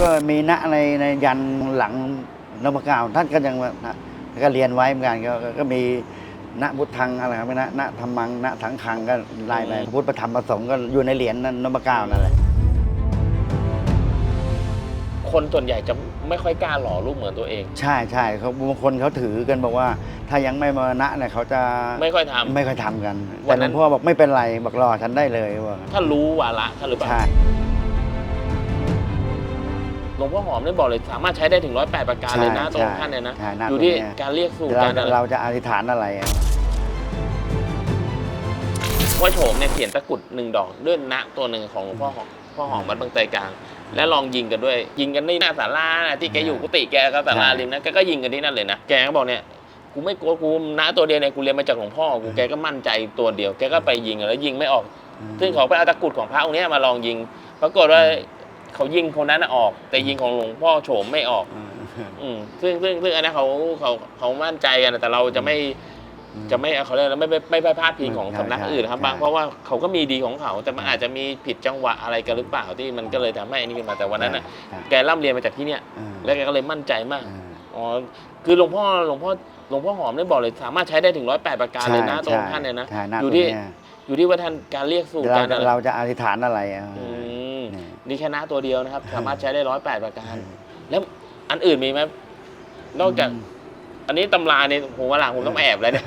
ก็มีณในในยันหลังนพเก้าท่านก็ยังว่านะก็เรียนไว้เหมือนกันก็ก็ก็มีณพุทธังอะไรครับณณธรรมังณถังคังก็ไล่ไปอืมพุทธประธรรมประสงค์ก็อยู่ในเหรียญนั้นนพเก้านั่นแหละคนส่วนใหญ่จะไม่ค่อยกล้าหล่อรูปเหมือนตัวเอง ใช่ใช่เขาบางคนเขาถือกันบอกว่า ถ้ายังไม่มรณะเนี่ยเขาจะไม่ค่อยทำไม่ค่อยทำกันวัแต่นหลนั้วนงพ่อบอกไม่เป็นไรบอกรอฉันได้เลยว่างั้นถ้ารู้วาระท่านหรือเปล่าใช่ หลวงพ่อหอมได้บอกเลยสามารถใช้ได้ถึงร้อยแปดประการเลยนะตรงท่านเนี่ยนะ ใช่หน้าอยู่ตรงที่เนี้ยการเรียกสู่เราการจะอะไรเราจะอธิษฐานอะไรอะพ่อโฉมเนี่ยเขียนตะกรุดหนึ่งดอกด้วยณตัวหนึ่งของหลวงพ่อหอมพ่อหอมวัดบางไทรกลาง และลองยิงกันด้วย ยิงกันที่หน้าศาลาน่ะที่แกอยู่กุฏิแกก็ศาลาริมนะแกก็ยิงกันที่นั่นเลยนะแกก็บอกเนี่ยกูไม่กลัวกูณตัวเดียวเนี่ยกูเรียนมาจากหลวงพ่อกูแกก็มั่นใจตัวเดียวแกก็ไปยิงแล้วยิงไม่ออก ซึ่งเขาไปเอาตะกรุดของพระองค์เนี้ยมาลองยิง ปรากฏว่า เขายิงคนนั้นน่ะออก แต่ยิงของหลวงพ่อโฉมไม่ออก อืมอืมซึ่งซึ่งซึ่งอันนั้นเขาเขาเขามั่นใจกันนะแต่เราจะไม่จะไม่เขาเรียกอะไรไม่ไม่ไม่ไปพลาดพิงของใช่สำนักใช่อื่นนะครับใช่บางเพราะว่าเขาก็มีดีของเขา แต่มันอาจจะมีผิดจังหวะอะไรกันหรือเปล่าที่มันก็เลยทำให้อันนี้ขึ้นมาแต่วันนั้นน่ะใช่แกร่ำเรียนมาจากที่เนี่ยอืมแล้วแกก็เลยมั่นใจมากอืมอ๋อคือหลวงพ่อหลวงพ่อหลวงพ่อหอมได้บอกเลยสามารถใช้ได้ถึงร้อยแปดประการเลยนะตรงท่านเนี่ยนะใช่หน้าอยู่ตรงที่เนี้ยอยู่ที่ว่าท่านการเรียกสู่เราการจะอะไรเราจะอธิษฐานอะไรอะอืม นี่นี่แค่หน้าตัวเดียวนะครับ สามารถใช้ได้ร้อยแปดประการอืมแล้วอันอื่นมีไหมนอกจากอันนี้ตำราเนี่ยผมว่าหลังผมต้องมาแอบแล้วเนี่ย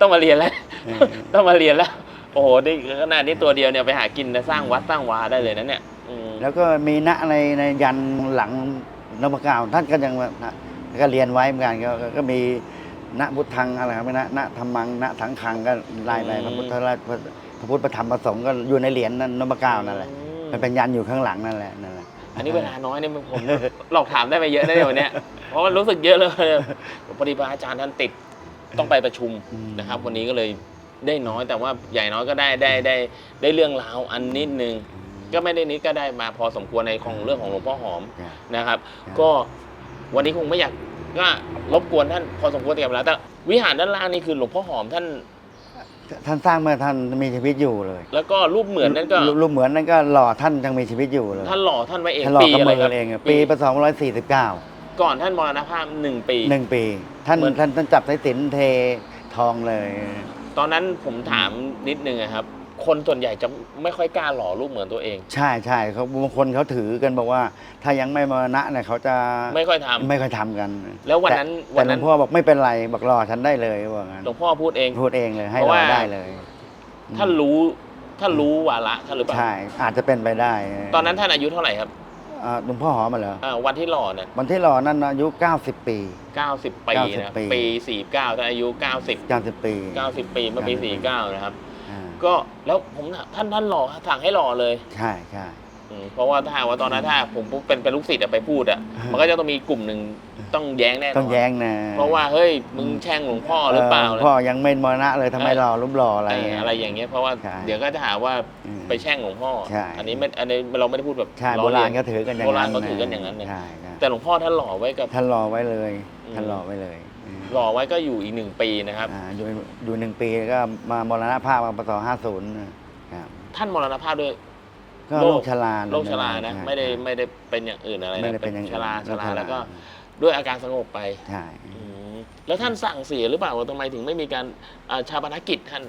ต้องมาเรียนแล้วอืมต้องมาเรียนแล้ว โอ้โหนี่ขนาดนี้ตัวเดียวเนี่ยไปหากินนะสร้างวัดสร้างวาได้เลยนะเนี่ยอืมแล้วก็มีณในในยันหลังนพเก้าท่านก็ยังว่านะก็เรียนไว้เหมือนกันก็ก็ก็มีณพุทธังอะไรครับณณธรรมังณถังคังก็ไล่ไปพระพุทธราชพระพุทธประธรรมประสงค์ก็อยู่ในเหรียญนั้นนพเก้านั่นแหละอื มมันเป็นยันอยู่ข้างหลังนั่นแหละนั่นแหละอันนี้เวลาน้อยเนี่ยผมหลอกถามได้ไปเยอะนะเนี่ยวันเนี้ยเพราะว่ารู้สึกเยอะเลยพอดีพระอาจารย์ท่านติดต้องไปประชุมอืมนะครับ วันนี้ก็เลยได้น้อยแต่ว่าใหญ่น้อยก็ได้ได้ได้ได้เรื่องราวอันนิดนึงก็ไม่ได้นิดก็ได้มาพอสมควรในของเรื่องของหลวงพ่อหอมจ้ะนะครับครับ ก็วันนี้คงไม่อยากก็รบกวนท่านพอสมควรกับเวลาแต่วิหารด้านล่างนี่คือหลวงพ่อหอมท่าน ท่านสร้างเมื่อท่านมีชีวิตอยู่เลยแล้วก็รูปเหมือนนั่นก็รูปรูปเหมือนนั่นก็หล่อท่านยังมีชีวิตอยู่เลยท่านหล่อท่านไว้เองท่านหล่อปีกับอะไรมือครับเองอะปีพศ249ก่อนท่านมรณภาพหนึ่งปี หนึ่งปี ท่านเหมือน ท่านท่านจับสายสิญจนเททองเลย ตอนนั้นผมถามนิดนึงอะครับ คนส่วนใหญ่จะไม่ค่อยกล้าหล่อรูปเหมือนตัวเอง ใช่ใช่เขาบางคนเขาถือกันบอกว่า ถ้ายังไม่มรณะเนี่ยเขาจะไม่ค่อยทำไม่ค่อยทำกันแล้ววันนั้นแต่วันหลนั้วน งพ่อบอกไม่เป็นไรบอกรอฉันได้เลยว่างั้นหลวงพ่อพูดเอง พูดเองเลยให้เพราะรอว่า ได้เลยท่านรู้ท่านรู้วาระท่านหรือเปล่า ใช่อาจจะเป็นไปได้ตอนนั้นท่านอายุเท่าไหร่ครับอ่าหลวงพ่อหอมมาเหรออ่าวันที่หล่อเนี่ยวันที่รอนั่นอายุ 90 ปี 90 ปีนะ90ปี ปี 49ท่านอายุ 90 90 ปี 90 ปีเมื่อปี 49 นะครับอ่า ก็แล้วผมถามท่านท่านหล่อสั่งให้หล่อเลยใช่ใช่ อืมเพราะว่าถ้าหากว่าตอนนั้นถ้าผมเป็นเป็นลูกศิษย์อะไปพูดอะอืมมันก็จะต้องมีกลุ่มหนึ่งต้องแย้งแน่นอนต้องแย้งนะเพราะว่าเฮ้ยมึงแช่งหลวงพ่อหรือเปล่าหลวงพ่อยังไม่มรณะเลยทำไมเออ รอรูปหล่ออะไรอะไรเงี้ย อะไรอย่างเงี้ยเพราะว่าใช่เดี๋ยวก็จะหาว่าอืมไปแช่งหลวงพ่อ ใช่ อันนี้ไม่อันนี้เราไม่ได้พูดแบบใช่ล้โบอเลีรายณนก็ถือกันอย่างโบนั้นราณเขาถือกันอย่างนั้นเลย ใช่ใช่แต่หลวงพ่อท่านหล่อไว้กับ ท่านรอไว้เลย อืม ท่านรอไว้เลยอืม หล่อไว้ก็อยู่อีกหนึ่งปีนะครับ อ่าอยู่อยู่หนึ่งปีก็มามรณภาพมาปศห้าศูนย์ครับท่านมรณภาพด้วย ก็โรโรคคชราโรคชรานะใช่ไม่ได้ใช่ไม่ได้เป็นอย่างอื่นอะไรไม่นะได้เป็นอย่างชราชโคราแล้วก็ด้วยอาการสงบไปใช่อืมแล้วท่านสั่งเสียหรือเปล่าว่าทำไมถึงไม่มีการอ่าชาปนกิจท่าน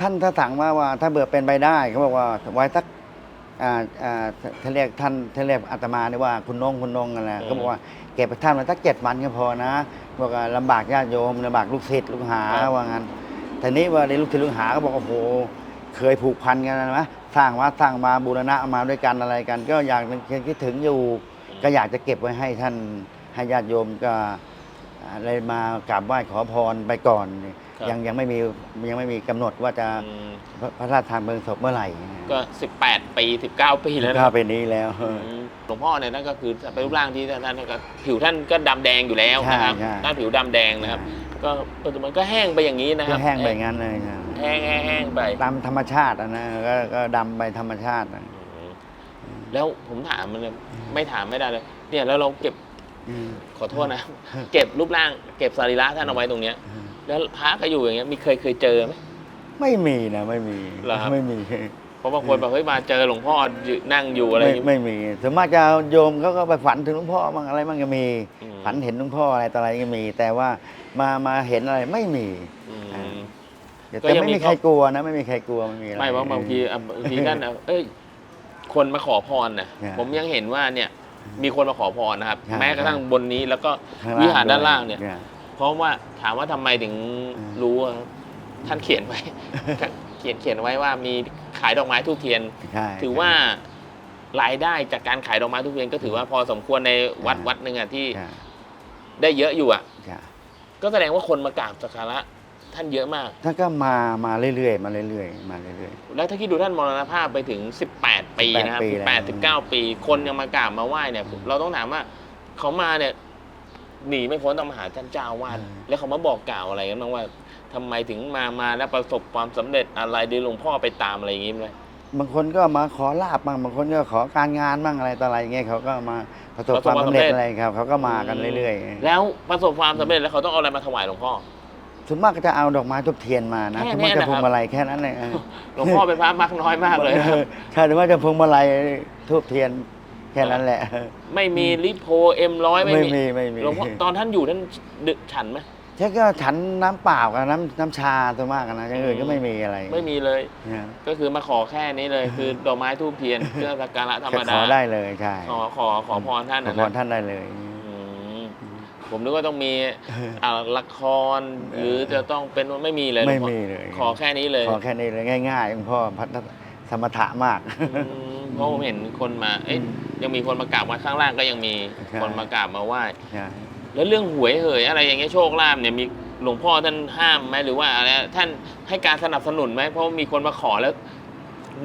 ท่านถ้าสั่งว่าว่าถ้าเบื่อเป็นไปได้เขาบอกว่าไว้สัก อ่าอ่าท่านเรียกท่านท่านเรียกอาตมาเนี่ยว่าคุณนงคุณนงอะไรอืมเขาบอกว่าเก็บไปท่านมาสักเจ็ดวันก็พอนะบอกว่าลำบากญาติโยมลำบากลูกศิษย์ลูกหาครับว่างั้นแต่นี้ว่าในลูกศิษย์ลูกหาก็บอกโอ้โห เคยผูกพันกันนะสร้างวัดสร้างมาบูรณะมาด้วยกันอะไรกัน ก็อยากคิดถึงอยู่ ก็อยากจะเก็บไว้ให้ท่านให้ญาติโยมก็อะไรมากราบไหว้ขอพรไปก่อน ครับ ยังยังไม่มียังไม่มีกำหนดว่าจะอืมพระพระราชทานเพลิงศพเมื่อไหร่ก็ 18 ปี 19 ปีแล้วนะ ก็เป็นนี้แล้ว อืมหลวงพ่อเนี่ยนั่นก็คือเป็นรูปร่างที่ท่านก็ผิวท่านก็ดำแดงอยู่แล้วนะครับใช่ใช่ Dạ. ท่านผิวดำแดงนะครับ ก็ปัจจุบันก็แห้งไปอย่างนี้นะคก็รับแห้งไปงั้นเลยครับแห้งแห้งแห้งไปตามธรรมชาติอะนะก็ก็ดำไปธรรมชาติอะอืมแล้วผมถามมันเลยไม่ถามไม่ได้เลย เนี่ยแล้วเราเก็บอืมขอโทษนะ เก็บรูปร่างเก็บสรีระท่านเอาไว้ตรงเนี้ย แล้วพระก็อยู่อย่างเงี้ยมีเคยเคยเจอไหม ไม่มีนะไม่มีเหรอครับ ไม่มีเพราะบางคนบอกเฮ้ยมาเจอหลวงพ่ออยู่นั่งอยู่อะไรอไม่ย่างงี้ ไม่มีส่วนมากจะโยมเขาก็ไปฝันถึงหลวงพ่อบ้างอะไรบ้างก็มี อืม ฝันเห็นหลวงพ่ออะไรต่ออะไรก็มี แต่ว่ามามาเห็นอะไรไม่มี อืมอ่าแต่ก็ยังไม่มีมีใครกลัวนะ ไม่มีใครกลัวไม่มีอะไร ไม่ว่าบางทีอะบางทีท่านอะเอ้ยคนมาขอพรน่ะใช่ผมยังเห็นว่าเนี่ย มีคนมาขอพรนะครับ ใช่ แม้กระทั่งบนนี้แล้วก็ข้งวิหารด้วยด้านล่างเนี่ย ใช่ เพราะว่าถามว่าทำไมถึงอืมรู้อะท่านเขียนไว้เขียนเขียนไว้ว่ามีขายดอกไม้ทูบเทียนใช่ถือว่ารายได้จากการขายดอกไม้ทูบเทียนก็ถือว่าพอสมควรในวัดวัดหนึ่งอะที่ใช่ได้เยอะอยู่อะใช่ก็แสดงว่าคนมากราบสักการะท่านเยอะมาก ท่านก็มามาเรื่อยๆมาเรื่อยๆมาเรื่อยแล้วถ้าคิดดูท่านมรณภาพไปถึง 18 ปีนะครับปีแล้ว18 19ปี คนยังมากราบมาไหว้เนี่ย เราต้องถามว่าเขามาเนี่ย หนีไม่พ้นต้องมาหาท่านเจ้าอาวาดแล้วเขามาบอกกล่าวอะไรกันบ้างว่าทำไมถึงมามาแล้วประสบความสำเร็จอะไรดีหลวงพ่อไปตามอะไรอย่างงี้ไหมๆบางคนก็มาขอลาบบ้างบางคนก็ขอการงานบ้างอะไรต่ออะไรอย่างเงี้ยเขาก็มาประสบประคสบวามความสำเร็จสำเร็จ อะไรครับเขาก็มากันเรื่อยๆแล้วประสบความสำเร็จแล้วเขาต้องเอาอะไรมาถวายหลวงพ่อ ส่วนมากก็จะเอาดอกไม้ทุบเทียนมานะแค่ส่วนเนี้มากยจะนะครับพวงมาลัยแค่นั้นเลยเออหลวงพ่อเป็นพระมักน้อยมากเลยนะออใช่แต่ว่าจะพวงมาลัยทูบเทียน แค่นั้นแหละ ไม่มีลิโพเอ็มร้อยไม่ไม่มีมีไม่มีหลวงพ่อตอนท่านอยู่ท่านดึกฉันไหมใช่ก็ฉันน้ำเปล่ากับน้ำน้ำชาตัวมากนะอย่างอื่นก็ไม่มีอะไร ไม่มีเลยเนี่ยก็คือมาขอแค่นี้เลย คือดอกไม้ทูบเทียนเครื่องสักการะธรรมขดาอได้เลยใช่ขอขอขอพรท่านขอนะพรนะท่านได้เลยอืมผมนึกว่าต้องมีอ่าละครหรือจะต้องเป็นไม่มีเลยหลวไม่งพ่อมีเลย ขอแค่นี้เลย ขอแค่นี้เลยง่ายๆหลวงพ่อพัฒสมถะมากอืม เพราะผมเห็นคนมา เอ๊ะยังมีคนมากราบมาข้างล่างก็ยังมีใช่คนมากราบมาไหว้ใช่แล้วเรื่องหวยเหยอะไรอย่างเงี้ยโชคลาภเนี่ยมีหลวงพ่อท่านห้ามไหมหรือว่าอะไรท่านให้การสนับสนุนไหมเพราะมีคนมาขอแล้ว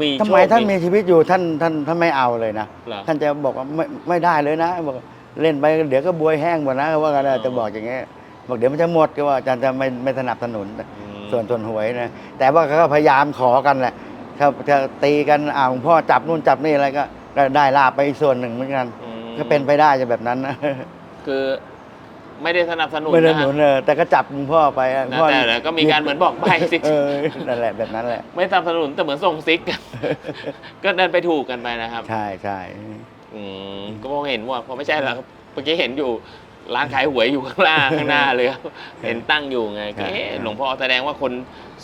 มีทำโชไมคท่านมีชีวิตอยู่ท่านท่านท่านไม่เอาเลยนะเหรอท่านจะบอกว่าไม่ไม่ได้เลยนะบอกเล่นไปเดี๋ยวก็บวยแห้งหมดนะว่ากันอ๋อจะบอกอย่างเงี้ยบอกเดี๋ยวมันจะหมดก็ว่าอาจารย์จะไม่ไม่สนับสนุนอืมส่วนส่วนหวยนะแต่ว่าเขาก็พยายามขอกันแหละ ถ้าจะตีกันอ่าหลวงพ่อจับนู่นจับนี่อะไรก็ก็ได้ลาบไปอีกส่วนหนึ่งเหมือนกัน อืมก็เป็นไปได้จะแบบนั้นนะ คือไม่ได้สนับสนุนไม่ได้นะหนุฮะนเออแต่ก็จับหลวงพ่อไปอะหลวงนะพ่อแต่แต่ก็มีการเหมือนบอกใบสิเออนั่นแหละแบบนั้นแหละ ไม่สนับสนุนแต่เหมือนส่งซิก ก็เดินไปถูกกันไปนะครับ ใช่ใช่อืมก็มองเห็นว่าพอไม่ใช่แล้วครับเมื่อกี้เห็นอยู่ ร้านขายหวยอยู่ข้างล่างข้างหน้าเลยครับเห็นตั้งอยู่ไงก็เอ๊ะหลวงพ่อแสดงว่าคน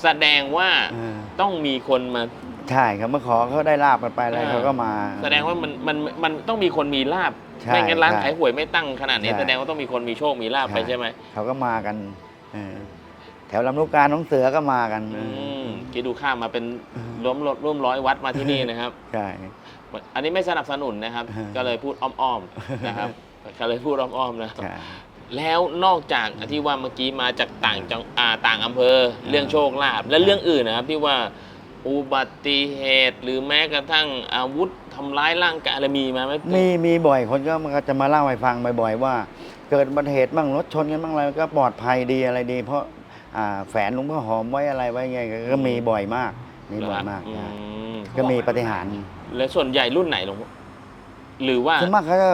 แสดงว่าเออต้องมีคนมาใช่ครับเมื่อขอเขาได้ลาบกันไปอะไรอ่าเขาก็มา แสดงว่ามันมันมันต้องมีคนมีลาบใช่ไม่งั้นร้านใช่ขายหวยไม่ตั้งขนาดนี้ใช่แสดงว่าต้องมีคนมีโชคมีลาบไปใช่ใช่ไหมเขาก็มากันเออแถวลำลูกกาน้องเสือก็มากันอืมคิดดูข้ามมาเป็นร่วมร่วมร้อยวัดมาที่นี่นะครับใช่อันนี้ไม่สนับสนุนนะครับอ่าก็เลยพูดอ้อมๆนะครับ ก็เลยพูดอ้อมๆนะ ครับใช่แล้วนอกจากที่ว่าเมื่อกี้มาจากต่างจังอ่าต่างอำเภอเรื่องโชคลาภและเรื่องอื่นนะครับที่ว่าอุบัติเหตุหรือแม้กระทั่งอาวุธทำร้ายร่างกายอะไรมีมาไหมมีมีบ่อยคนก็มันก็จะมาเล่าให้ฟังบ่อยๆว่า เกิดอุบัติเหตุบ้างรถชนกันบ้างอะไรก็ปลอดภัยดีอะไรดี เพราะอ่าแฝนหลุงพ่อหอมไว้อะไรไว้ไงก็มีบ่อยมาก มีบ่อยมากอืใช่มก็มีปฏิหารย์แล้วส่วนใหญ่รุ่นไหนหลวงพ่อหรือว่าส่วนมากเขาจะ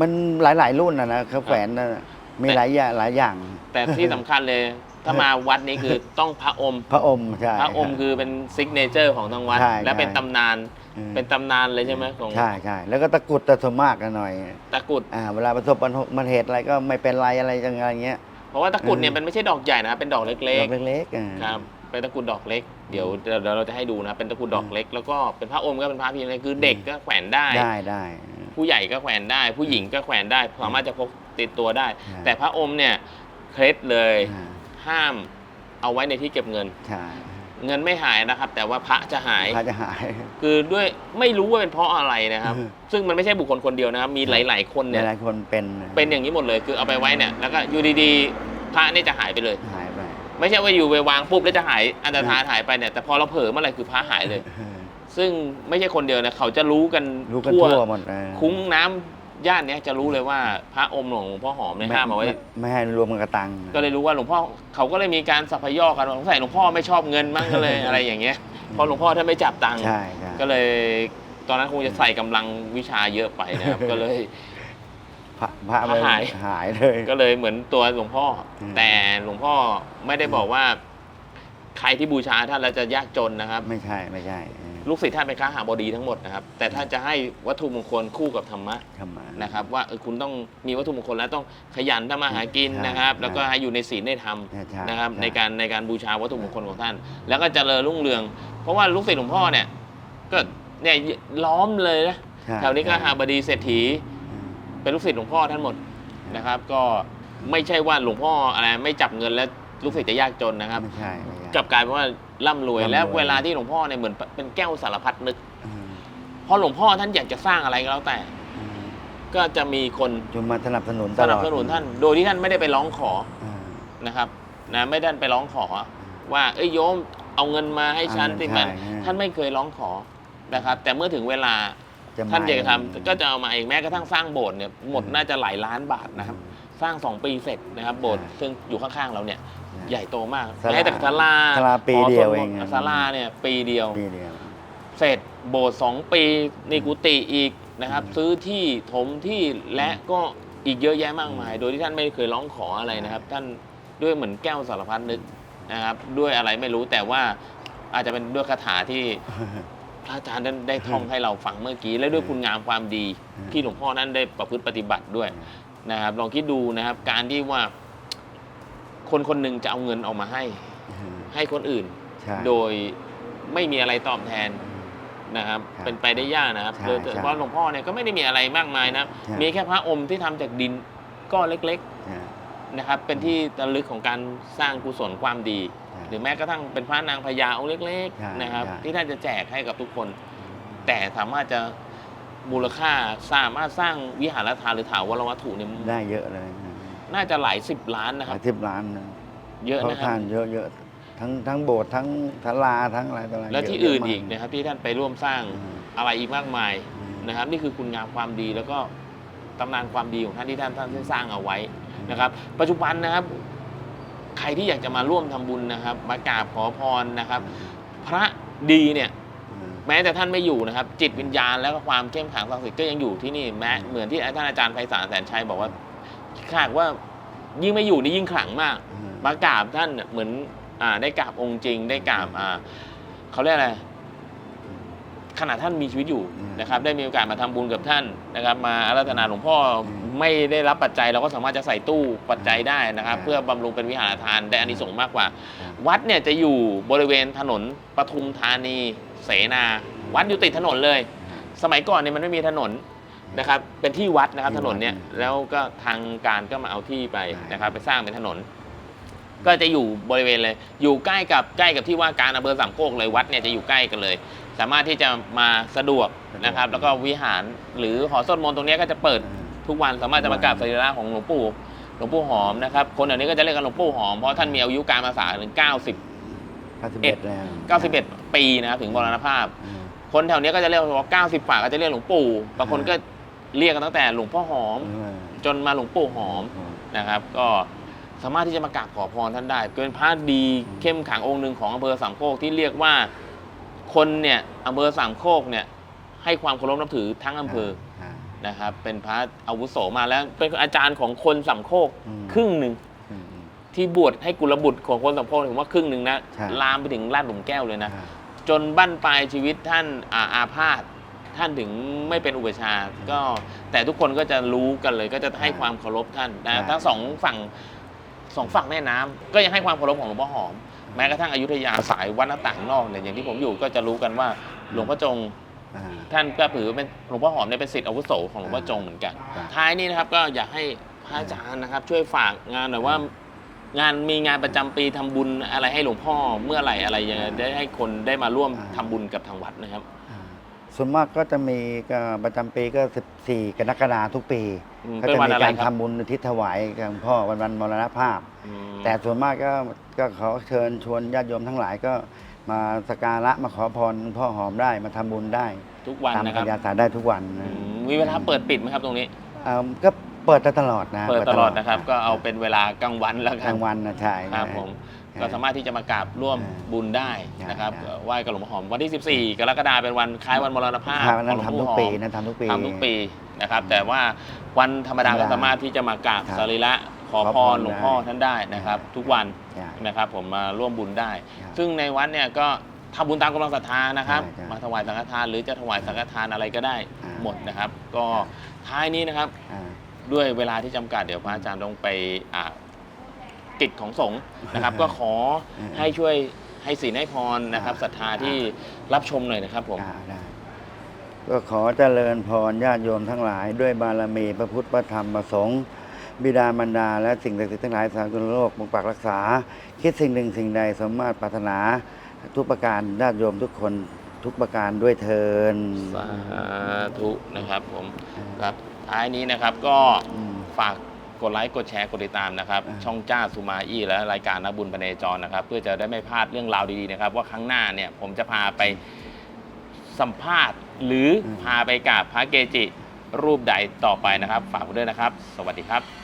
มันหลาย ๆ รุ่นนะนะเขาแฝนน่ะมีหลายอย่างหลายอย่าง แต่ที่สำคัญเลย ถ้ามาวัดนี้คือต้องพระอม พระอมใช่ พระอมคือเป็นซิกเนเจอร์ของทางวัด ใช่และเป็นใช่ตำนาน อืม เป็นตำนานเลยใช่ไหมของใช่ใช่แล้วก็ตะกรุดตะสมมากกันหน่อยตะกรุด อ่าเวลาประสบอุบัติเหตุอะไรก็ไม่เป็นไรอะไรจังอะไรเงี้ย เพราะว่าตะกรุดเนี่ยอืม มันไม่ใช่ดอกใหญ่นะ เป็นดอกเล็ก ดอกเล็กๆอ่าๆครับ เป็นตะกรุดดอกเล็กเดี๋ยวเดี๋ยวเดี๋ยวเราจะให้ดูนะเป็นตะกรุดดอกเล็กแล้วก็เป็นพระอมก็เป็นพระพิมพ์อะไรคือเด็กก็แขวนได้ ได้ได้ ผู้ใหญ่ก็แขวนได้ ผู้หญิงก็แขวนได้สามารถจะพกติดตัวได้ใช่แต่พระอมเนี่ยเคล็ดเลยอ่าห้ามเอาไว้ในที่เก็บเงิน ใช่เงินไม่หายนะครับ แต่ว่าพระจะหาย พระจะหาย คือด้วยไม่รู้ว่าเป็นเพราะอะไรนะครับ อืม ซึ่งมันไม่ใช่บุคคลคนเดียวนะครับ มีหลาย ๆ คนเนี่ยหลายๆคนเป็นเป็นอย่างนี้หมดเลย คือเอาไปไว้เนี่ยแล้วก็อยู่ดีๆ พระเนี่ยจะหายไปเลย หาย ไปไม่ใช่ว่าอยู่ไปวางปุ๊บแล้วจะหายอันตรธานหายไปเนี่ยแต่พอเราเผลอเมื่อไหร่คือพระหายเลย ซึ่งไม่ใช่คนเดียวนะเขาจะรู้กันรู้กันทั่วทั่วหมดเออคุ้งน้ำย่านเนี้ยจะรู้เลยว่าพระอมหลวงพ่อหอมเนี่ยห้ามเอาไว้ ไม่ไม่ให้รวมกันกระตังก็เลยรู้ว่าหลวงพ่อเขาก็เลยมีการสัพยอกกันว่าสงสัยหลวงพ่อไม่ชอบเงินมั้งก็เลย อะไรอย่างเงี้ยเพอหลวงพ่อท่านไม่จับตังค์ใช่ใช่ ก็เลยตอนนั้นคงจะใส่กำลังวิชาเยอะไปนะครับ ก็เลย พระพระพระหาย หายเลย ก็เลยเหมือนตัวหลวงพ่ออม แต่หลวงพ่อไม่ได้บอกว่า ใครที่บูชาท่านแล้วจะยากจนนะครับ ไม่ใช่ไม่ใช่เออลูกศิษย์ท่านเป็นค้าหาบดีทั้งหมดนะครับ แต่ถ้าจะให้วัตถุมงคลคู่กับธรรมะทำมา นะครับ ว่าเออคุณต้องมีวัตถุมงคลแล้วต้องขยันทำมาหากินใช่นะครับ ใช่แล้วก็ให้อยู่ในศีลในธรรมใช่ใช่นะครับ ใช่ ในการในการบูชาวัตถุมงคลของท่าน แล้วก็เจริญรุ่งเรือง เพราะว่าลูกศิษย์หลวงพ่อเนี่ย ก็เนี่ยล้อมเลยนะใช่แถวนี้ก็ใช่หาบดีเศรษฐีอืม เป็นลูกศิษย์หลวงพ่อท่านหมดนะครับ ก็ไม่ใช่ว่าหลวงพ่ออะไรไม่จับเงินแล้วลูกศิษย์จะยากจนนะครับ ไม่ใช่ไม่ใช่กลับกลายเป็นว่าร่ำรวยร่ำรวย และเวลาที่หลวงพ่อเนี่ยเหมือนเป็นแก้วสารพัดนึกอืมเพราะหลวงพ่อท่านอยากจะสร้างอะไรก็แล้วแต่ อืมก็จะมีคนจนมาสนับสนุนตสลนัอบดสนุนท่าน โดยที่ท่านไม่ได้ไปร้องขออ่า นะครับนะไม่ได้ไปร้องขอ ว่าเอ้ยโยมเอาเงินมาให้ฉันอ่าที่มันใช่ใช่ท่านไม่เคยร้องขอนะครับ แต่เมื่อถึงเวลา จะมท่านอยากจะทำก็จะเอามาเองแม้กระทั่งสร้างโบสถ์เนี่ยหมดน่าจะหลายล้านบาทนะครับ สร้าง 2 ปีเสร็จนะครับโบสถ์ซึ่งอยู่ข้างๆเราเนี่ยใหญ่โตมากศาลาแม้แต่ศาลาศาลาปีเดียวเองศาลาเนี่ยปีเดียว ปีเดียว เสร็จโบสถ์สองปีนี่กุฏิอีกนะครับ อืม ซื้อที่ถมที่และก็อีกเยอะแยะมากมาย โดยที่ท่านไม่เคยร้องขออะไรนะครับ ท่านด้วยเหมือนแก้วสารพัดนึกนะครับ ด้วยอะไรไม่รู้แต่ว่าอาจจะเป็นด้วยคาถาที่ พระอาจารย์ได้ได้ท่องให้เราฟังเมื่อกี้ และด้วยคุณงามความดีอืมที่หลวงพ่อนั้นได้ประพฤติปฏิบัติด้วยนะครับ ลองคิดดูนะครับ การที่ว่า คนคนหนึ่งจะเอาเงินออกมาให้ ให้คนอื่นใช่โดยไม่มีอะไรตอบแทนนะครับครับเป็นไปได้ยากนะครับใช่โดยใช่เพราะหลวงพ่อเนี่ยก็ไม่ได้มีอะไรมากมายนะใช่มีแค่พระอมที่ทำจากดินก้อนเล็กใช่ๆนะครับ เป็นที่ระลึกของการสร้างกุศลความดี หรือแม้กระทั่งเป็นพระนางพญาองค์เล็กใช่ๆนะครับ ใช่ ที่ท่านจะแจกให้กับทุกคน แต่สามารถจะมูลค่าสามารถสร้างวิหารทานหรือถาวรวัตถุเนี่ยได้เยอะเลยน่าจะหลายสิบล้านนะหครัลาบ ยสิบล้านนะเยอะเขานะครัทาบ นเยอะเยอะทั้งทั้งโบสถ์ทั้งศาลาทั้งอะไรต่ออะไรและที่เยะอื่นเยะอีกมานะครับ ที่ท่านไปร่วมสร้างอืมอะไรอีกมากมายอืมนะครับ นี่คือคุณงามความดีแล้วก็ตำนานความดีของท่านที่ท่านท่านได้สร้างเอาไว้นะครับ ปัจจุบันนะครับ ใครที่อยากจะมาร่วมทำบุญนะครับมากราบขอพรนะครับ พระดีเนี่ยอืมแม้แต่ท่านไม่อยู่นะครับ จิตวิญญาณแล้วก็ความเข้มขลังศักดิ์สิทธิ์ก็ยังอยู่ที่นี่แม้เหมือนที่ท่านอาจารย์ไพศาลแสนชัยบอกว่าขากว่ายิ่งไม่อยู่นี่ยิ่งขลังมากอืมมากราบท่านเนี่ยเหมือนอ่าได้กราบองค์จริง ได้กราบอ่าเขาเรียกอะไร ขณะท่านมีชีวิตอยู่อืมนะครับได้มีโอกาสมาทำบุญกับท่านนะครับ มาอาราธนาหลวงพ่ออมไม่ได้รับปัจจัยเราก็สามารถจะใส่ตู้ปัจจัยได้นะครับ อ่าเพื่อบำรุงเป็นวิหารทานได้อานิสงส์มากกว่า ครับวัดเนี่ยจะอยู่บริเวณถนนปทุมธานีเสนา วัดอยู่ติดถนนเลย สมัยก่อนเนี่ยมันไม่มีถนนนะครับเป็นที่วัดนะครับที่ถวัดนนเนี่ยอืมแล้วก็ทางการก็มาเอาที่ไปใช่ นะครับไปสร้างเป็นถนน ก็จะอยู่บริเวณเลย อยู่ใกล้กับใกล้กับที่ว่าการอำเภอสามโคกเลยวัดเนี่ยจะอยู่ใกล้กันเลย สามารถที่จะมาสะดวกนะครับ แล้วก็วิหารหรือหอสวดมนต์ตรงเนี้ยก็จะเปิดอืมทุกวันสามารถจะมากราบสรีระของหลวงปู่หลวงปู่หอมนะครับคนเดี๋ยวนี้ก็จะเรียกกันหลวงปู่หอมเพราะท่านมีอายุการมาสาถึง 90เก้าสิบเอ็ดแล้ว91 ปีนะครับถึงมรณภาพ อืม คนแถวเนี้ยก็จะเรียกว่า90ฝ่าก็จะเรียกหลวงปู่บางคนก็เรียกกันตั้งแต่หลวงพ่อหอมอืมจนมาหลวงปู่หอมอืมนะครับก็สามารถที่จะมากราบขอพรท่านได้เป็นพระดีเข้มขลังองค์หนึ่งของอำเภอสามโคกที่เรียกว่า คนเนี่ยอำเภอสามโคกเนี่ยให้ความเคารพนับถือทั้งอำเภออ่านะครับเป็นพระอาวุโสมาแล้วเป็นอาจารย์ของคนสามโคกอืมครึ่งหนึ่งอืมที่บวชให้กุลบุตรของคนสามโคกถึงว่าครึ่งหนึ่งนะใช่ลามไปถึงลาดหลุมแก้วเลยนะอ่าจนบั้นปลายชีวิตท่านอาอาพาธท่านถึงไม่เป็นอุปชฌาย์ก็แต่ทุกคนก็จะรู้กันเลย ก็จะให้ความเคารพท่านนะใช่ทั้งสองฝั่งสองฝั่งแม่น้ำก็ยังให้ความเคารพของหลวงพ่อหอม แม้กระทั่งอยุธยาสายวัดหน้าต่างนอกเนี่ยอย่างที่ผมอยู่ก็จะรู้กันว่าหลวงพ่อจงอ่า ท่านก็ถือเป็นหลวงพ่อหอมเนี่ยเป็นศิษย์อาวุโสของหลวงพ่อจงเหมือนกัน ครับ ท้ายนี้นะครับก็อยากให้พระอาจารย์นะครับ ช่วยฝากงานหน่อยว่า งานมีงานประจำปีทำบุญอะไรให้หลวงพ่อเมื่อไหร่อะไรยังไงได้ให้คนได้มาร่วมทำบุญกับทางวัดนะครับอ่า ส่วนมากก็จะมีก็ประจำปีก็ 14 กรกฎาคมทุกปี อืมก็เป็นจะวันมีอะไรการครับทำบุญอุทิศถวายกับหลวงพ่อวันวันมรณภาพ อืมแต่ส่วนมากก็ก็ขอเชิญชวนญาติโยมทั้งหลายก็มาสักการะมาขอพรหลวงพ่อหอมได้มาทำบุญได้ทุกวันตามนะคปัรัญบญาสาได้ทุกวันอืนะมมีเวลาเปิดปิดไหมครับตรงนี้อ่าก็ เปิดได้ตลอดนะเปิดตลอดนะครับ ก็เอาเป็นเวลากลางวันแล้วกักลางวันนะใช่ครับผมก็สามารถที่จะมากราบร่วมอ่าบุญได้นะครับใช่ครับไหว้กับหลวงพ่อหอมวันที่ 14 กรกฎาคมเป็นวันคล้ายวันมรณภาพครับขนั่องนหลวงทำทุพ่กอหอปีมนะทำทุกปีทำทุกปีนะครับ แต่ว่าวันธรรมดาธรรมก็ดาสามารถที่จะมากราบครับสรีระขอขอพพรรหลวงพ่อได้ท่านได้นะครับ ทุกวันใช่นะครับ ผมมาร่วมบุญได้ครับซึ่งในวัดเนี่ยก็ทำบุญตามกำลังศรัทธานะครับใช่ใช่มาถวายสังฆทาน หรือจะถวายสังฆทานอะไรก็ได้อ่าหมดนะครับ ก็ท้ายนี้นะครับอ่า ด้วยเวลาที่จำกัดเดี๋ยวพระอาจารย์ต้องไปอ่ากิจของสงฆ์นะครับ ก็ขออืมให้ช่วยให้ศีลให้พรนะครับอ่าศรัทธาที่รับชมหน่อยนะครับผม อ่าได้ก็ขอเจริญพรญาติโยมทั้งหลาย ด้วยบารมีพระพุทธพระธรรมพระสงฆ์บิดามารดา และสิ่งศักดิ์สิทธิ์ทั้งหลายสากลโลกปกปักรักษา คิดสิ่งหนึ่งสิ่งใดสมมาตรปรารถนา ทุกประการญาติโยมทุกคนทุกประการด้วยเทิน สาธุนะครับผมครับ ท้ายนี้นะครับก็อืม ฝากกดไลค์กดแชร์กดติดตามนะครับ อ่า ช่องจ้าสุมาอี้และรายการนักบุญพเนจรนะครับ เพื่อจะได้ไม่พลาดเรื่องราวดีๆนะครับ ว่าครั้งหน้าเนี่ยผมจะพาไปสัมภาษณ์ หรืออมพาไปกราบพระเกจิรูปใดต่อไปนะครับ ฝากไว้ด้วยนะครับ สวัสดีครับ